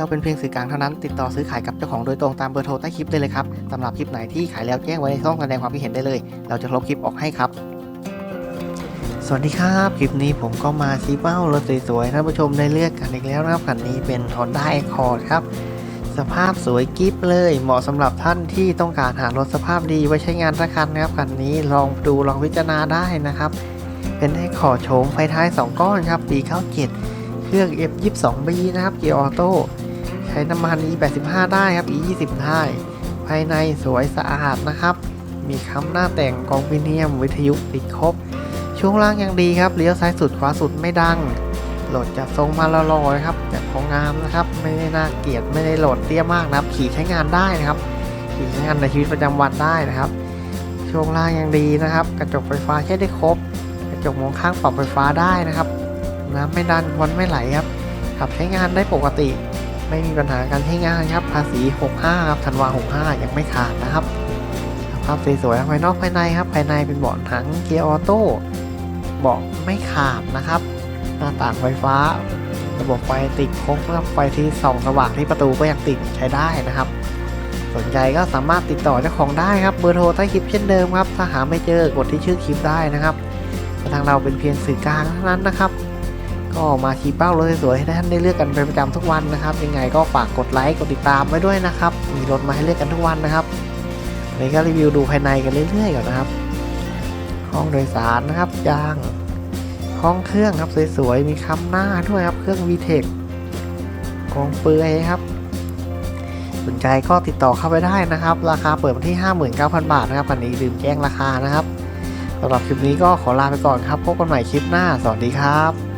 เราเป็นเพียงสื่อกลางเท่านั้น ติดต่อซื้อขายกับเจ้าของโดยตรงตามเบอร์โทรใต้คลิปได้เลยครับสำหรับคลิปไหนที่ขายแล้วแจ้งไว้ในช่องแสดงความคิดเห็นได้เลย เราจะลบคลิปออกให้ครับ สวัสดีครับ คลิปนี้ผมก็มาชี้เป้ารถสวยๆท่านผู้ชมได้เลือกกันอีกแล้วนะครับคันนี้เป็น Honda Accord ครับสภาพสวยกิ๊บเลย เหมาะสำหรับท่านที่ต้องการหารถสภาพดีไว้ใช้งานสักคันนะครับคันนี้ลองดูลองพิจารณาได้นะครับ เป็นให้ขอโฉมไฟท้าย 2 ก้อนครับปี 97 เครื่อง F22B นะครับเกียร์ออโต้ ใช้น้ำมัน E85 ได้ครับ E20 ได้ ภายในสวยสะอาดนะครับ มีค้ำหน้าแต่งกองพิเนียมวิทยุติดครบ ช่วงล่างยังดีครับเลี้ยวซ้ายสุดขวาสุดไม่ดังโหลดจัดทรงมาลอยครับแบบของงามนะครับ ไม่ได้น่าเกลียดไม่ได้โหลดเตี้ยมากนะครับ ขี่ใช้งานได้นะครับ ขี่ใช้งานในชีวิตประจำวันได้นะครับช่วงล่างยังดีนะครับ กระจกไฟฟ้าใช้ได้ครบ กระจกมองข้างปรับไฟฟ้าได้นะครับ น้ำไม่ดันวันไม่ไหลครับขับใช้งานได้ปกติ ไม่มีปัญหาการใช้งานครับภาษี 65 ครับธันวา 65 ยังไม่ขาดนะครับสภาพสวยๆภายนอกภายในครับ ภายในเป็นเบาะหนังเกียร์ออโต้เบาะไม่ขาดนะครับหน้าต่างไฟฟ้า ระบบไฟติดครบครับไฟที่ส่องสว่างที่ประตูก็ยังติดใช้ได้นะครับ สนใจก็สามารถติดต่อเจ้าของได้ครับเบอร์โทรใต้คลิปเช่นเดิมครับถ้าหาไม่เจอกดที่ชื่อคลิปได้นะครับทางเราเป็นเพียงสื่อกลางเท่านั้นนะครับ ก็มาชี้เป้ารถสวยๆให้ท่านได้เลือกกันเป็นประจำทุกวันนะครับ ยังไงก็ฝากกดไลค์กดติดตามไว้ด้วยนะครับ มีรถมาให้เลือกกันทุกวันนะครับวันนี้ก็รีวิวดูภายในกันเรื่อยๆก่อนนะครับ ห้องโดยสารนะครับยาง ห้องเครื่องครับสวยๆมีคัมหน้าด้วยครับเครื่อง VTEC กองเปลือยครับสนใจก็ติดต่อเข้าไปได้นะครับ ราคาเปิดมาที่ 59,000 บาทนะครับคันนี้ลืมแจ้งราคานะครับสำหรับคลิปนี้ก็ขอลาไปก่อนครับ พบกันใหม่คลิปหน้า สวัสดีครับ